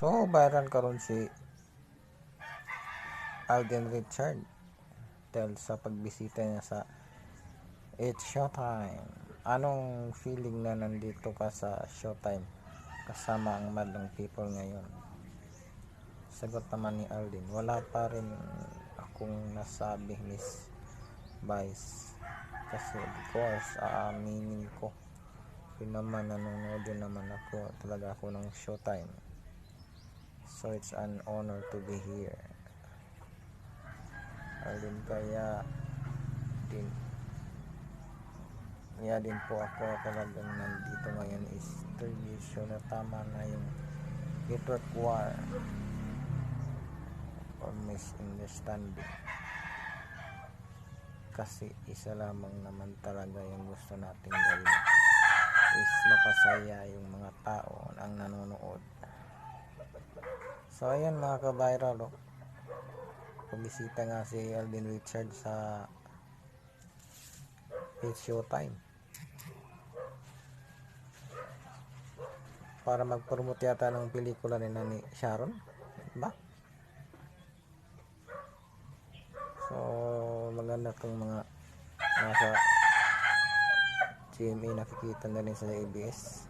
So, viral karon si Alden Richard dahil sa pagbisita niya sa It's Showtime. Anong feeling na nandito ka sa Showtime kasama ang madlang people ngayon? Sagot naman ni Alden, wala pa rin akong nasabi Miss Vice. Kasi of course, aaminin ko. Yun naman, nanonood din naman ako. Talaga ako ng Showtime. So it's an honor to be here. Alin kaya din kaya din po ako talagang nandito ngayon is tradition na tama na yung network war or misunderstanding kasi isa lamang naman talaga yung gusto nating gawin is mapasaya yung mga tao ang nanonood So ayan mga ka-viral oh. Pumisita nga si Alvin Richard sa It's Showtime. Para mag-promote yata ng pelikula ni Nani Sharon. Ba? So maganda tong mga nasa GMA nakikita na rin sa ABS.